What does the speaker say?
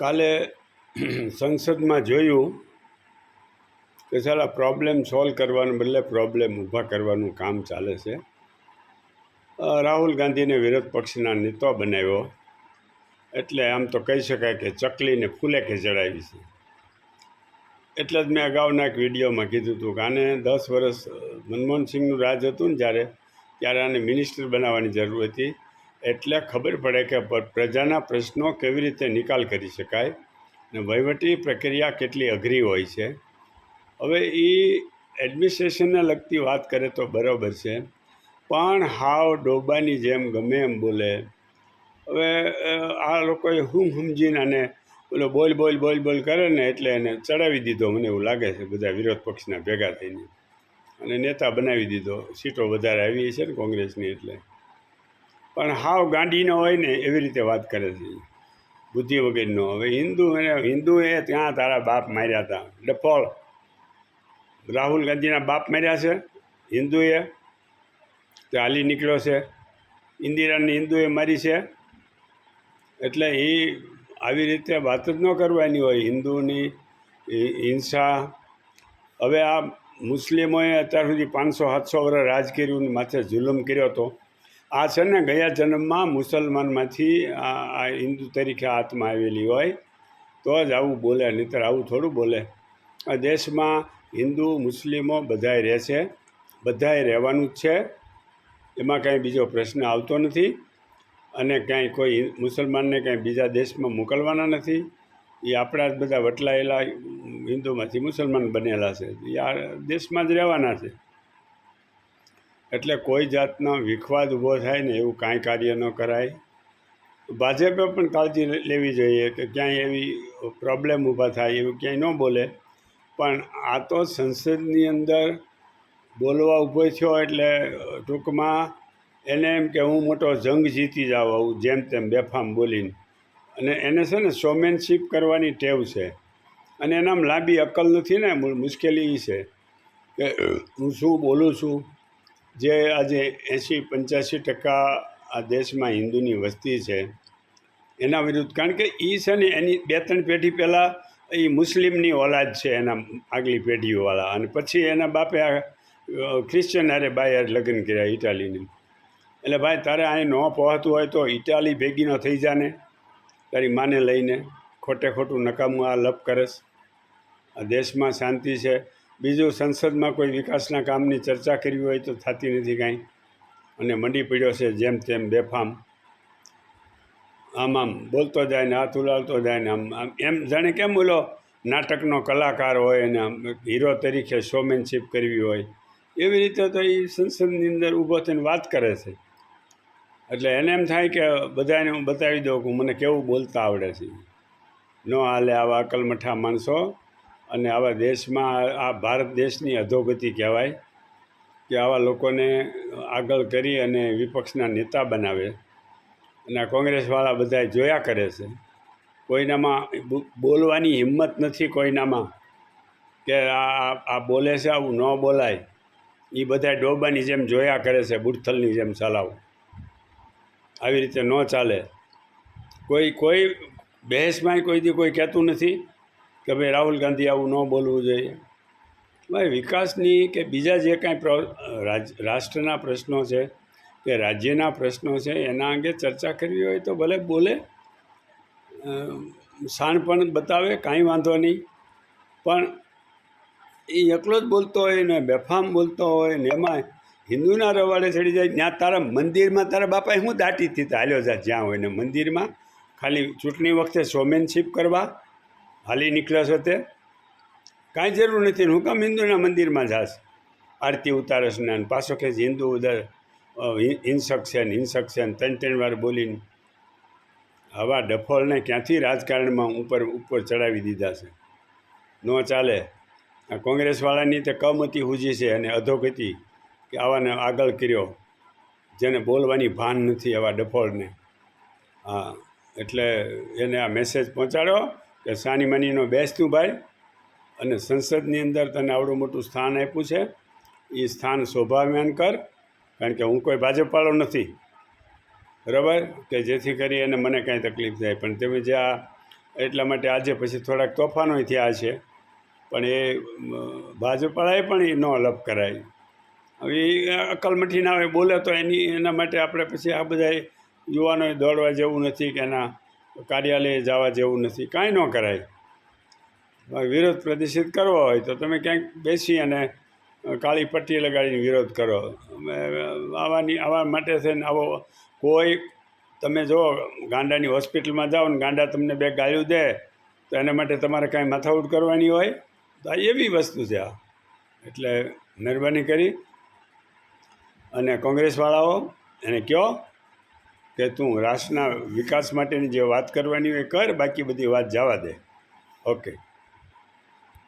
કાલે સંસદમાં જોયું કે સાલા પ્રોબ્લેમ સોલ્વ કરવાને બદલે પ્રોબ્લેમ ઊભા કરવાનું કામ ચાલે છે. રાહુલ ગાંધીને વિરોધ પક્ષના નેતા બનાવ્યો. એટલે આમ તો કહી શકાય કે ચકલીને ફૂલે કે ચડાવી છે. એટલે જ મેં અગાઉના એક વિડીયોમાં કીધું હતું કે આને દસ વર્ષ મનમોહન સિંહનું રાજ હતું ને જ્યારે, ત્યારે આને મિનિસ્ટર બનાવવાની જરૂર હતી. એટલે ખબર પડે કે પ્રજાના પ્રશ્નો કેવી રીતે નિકાલ કરી શકાય ને વહીવટી પ્રક્રિયા કેટલી અઘરી હોય છે. હવે એ એડમિનિસ્ટ્રેશનને લગતી વાત કરે તો બરાબર છે, પણ હાવ ડોબાની જેમ ગમે એમ બોલે. હવે આ લોકોએ હું સમજીને અને ઓલો બોલ બોલ બોલ બોલ કરે ને એટલે એને ચડાવી દીધો મને એવું લાગે છે બધા વિરોધ પક્ષના ભેગા થઈને. અને નેતા બનાવી દીધો, સીટો વધારે આવી છે ને કોંગ્રેસની એટલે. પણ હાવ ગાંડીનો હોય ને એવી રીતે વાત કરે છે. બુદ્ધિ વગરનો. હવે હિન્દુ હિન્દુએ ત્યાં તારા બાપ માર્યા હતા. ડફોળ રાહુલ ગાંધીના બાપ માર્યા છે, હિન્દુએ. તે હાલી નીકળ્યો છે. ઇન્દિરાની હિન્દુએ મારી છે. એટલે એ આવી રીતે વાત જ ન કરવાની હોય. હિન્દુની હિંસા. હવે આ મુસ્લિમોએ અત્યાર સુધી પાંચસો, સાતસો વર્ષ રાજ કર્યું માથે જુલમ કર્યો હતો. આ છે ને ગયા જન્મમાં મુસલમાનમાંથી આ હિન્દુ તરીકે આત્મા આવેલી હોય, તો જ આવું બોલે, નહીતર આવું થોડું બોલે. આ દેશમાં હિન્દુ, મુસ્લિમો બધાય રહે છે, બધાય રહેવાનું જ છે. એમાં કાંઈ બીજો પ્રશ્ન આવતો નથી અને કાંઈ કોઈ મુસલમાનને કાંઈ બીજા દેશમાં મોકલવાના નથી. એ આપણા જ બધા વટલાયેલા હિન્દુમાંથી મુસલમાન બનેલા છે. એ આ દેશમાં જ રહેવાના છે. એટલે કોઈ જાતનો વિખવાદ ઊભો થાય ને એવું કાંઈ કાર્ય ન કરાય. ભાજપે પણ કાળજી લેવી જોઈએ કે ક્યાંય એવી પ્રોબ્લેમ ઊભા થાય એવું ક્યાંય ન બોલે. પણ આ તો સંસદની અંદર બોલવા ઊભો થયો એટલે ટૂંકમાં એને એમ કે હું મોટો જંગ જીતી જાઉં આવું જેમ તેમ બેફામ બોલીને. અને એને છે ને શોમેનશીપ કરવાની ટેવ છે. અને એનામ લાંબી અક્કલ નથી ને મુશ્કેલી એ છે કે હું શું બોલું છું? જે આજે એંશી પંચ્યાસી ટકા આ દેશમાં હિન્દુની વસ્તી છે, એના વિરુદ્ધ, કારણ કે એ છે ને એની બે ત્રણ પેઢી પહેલાં એ મુસ્લિમની ઓલાદ છે એના આગલી પેઢીઓવાળા અને પછી એના બાપે આ ક્રિશ્ચન બાય હારે લગ્ન કર્યા ઇટાલીની. એટલે ભાઈ, તારે અહીં ન પહોંચતું હોય તો ઇટાલી ભેગીનો થઈ જાને. તારી માને લઈને ખોટે ખોટું નકામું આ લપ કરસ. આ દેશમાં શાંતિ છે. બીજું સંસદમાં કોઈ વિકાસના કામની ચર્ચા કરવી હોય તો થતી નથી કાંઈ. અને મંડી પડ્યો છે જેમ તેમ બેફામ. આમ આમ બોલતો જાય ને હાથ ઉલાળતો જાય ને આમ આમ, એમ જાણે કેમ બોલો? નાટકનો કલાકાર હોય અને આમ હીરો તરીકે શોમેનશીપ કરવી હોય. એવી રીતે તો એ સંસદની અંદર ઊભો થઈને વાત કરે છે. એટલે એને એમ થાય કે બધાને હું બતાવી દઉં કે મને કેવું બોલતા આવડે છે. ન હાલે આવા અકલમઠા માણસો. અને આવા દેશમાં આ- ભારત દેશની અધોગતિ કહેવાય કે આવા લોકોને આગળ કરી અને વિપક્ષના નેતા બનાવે. અને આ કોંગ્રેસવાળા બધા જોયા કરે છે. કોઈનામાં બોલવાની હિંમત નથી કોઈનામાં કે આ આ- આ બોલે છે, આવું ન બોલાય. એ બધા ડોબાની જેમ જોયા કરે છે, બુડથલની જેમ ચલાવ. આવી રીતે ન ચાલે. કોઈ કોઈ બહેસમાંય કોઈ દી કોઈ કહેતું નથી. કે ભાઈ રાહુલ ગાંધી આવું ન બોલવું જોઈએ. ભાઈ વિકાસની કે બીજા જે કાંઈ રાષ્ટ્રના પ્રશ્નો છે કે રાજ્યના પ્રશ્નો છે, એના અંગે ચર્ચા કરવી હોય તો ભલે બોલે. શાણપણ બતાવે, કાંઈ વાંધો નહીં. પણ એ એકલો જ બોલતો હોય ને બેફામ બોલતો હોય ને એમાં હિન્દુના રવાડે ચડી જાય, ત્યાં તારા મંદિરમાં તારા બાપાએ હું દાટી હતી જા, જ્યાં હોય ને મંદિરમાં. ખાલી ચૂંટણી વખતે શોમેનશીપ કરવા હાલી નીકળ્યો છો તે? કાંઈ જરૂર નથી. હું કામ હિન્દુના મંદિરમાં જાશ આરતી ઉતારસ ને પાછો કે હિન્દુ ઉદર હિંસક છે ને હિંસક છે ને ત્રણ ત્રણ વાર બોલીને આવા ડફોળને ક્યાંથી રાજકારણમાં ઉપર ઉપર ચડાવી દીધા છે? ન ચાલે. આ કોંગ્રેસવાળાની તે કમતી હુજી છે અને અધોગતિ કે આવાને આગળ કર્યો. જેને બોલવાની ભાન નથી આવા ડફોળને હા, એટલે એને આ મેસેજ પહોંચાડો કે સાની માનીનો બેસતું ભાઈ. અને સંસદની અંદર તને આવડું મોટું સ્થાન આપ્યું છે. એ સ્થાન શોભાવ્યાન કર. કારણ કે હું કોઈ ભાજપવાળો નથી. બરાબર? કે જેથી કરી અને મને કાંઈ તકલીફ થાય. પણ તમે જે આ એટલા માટે આજે પછી થોડાક તોફાનો થયા છે. પણ એ ભાજપવાળાએ પણ એ ન અલપ કરાય. હવે એ અકલમઠી ના હોય, બોલે તો એની, એના માટે આપણે પછી આ બધા યુવાનોએ દોડવા જેવું નથી કે એના કાર્યાલયે જવા જેવું નથી. કાંઈ ન કરાય. વિરોધ પ્રદર્શિત કરવો હોય તો તમે ક્યાંક બેસી અને કાળી પટ્ટી લગાડીને વિરોધ કરો. આવાની, આવા માટે થઈને આવો કોઈ, તમે જો ગાંડાની હોસ્પિટલમાં જાઓ ને ગાંડા તમને બે ગાળ્યું દે, તો એના માટે તમારે કાંઈ માથાઉટ કરવાની હોય? તો આ એવી વસ્તુ છે આ. એટલે મહેરબાની કરી. અને કોંગ્રેસવાળાઓ, એને કહો કે તું રાષ્ટ્રના વિકાસ માટેની જે વાત કરવાની હોય કર, બાકી બધી વાત જવા દે. ઓકે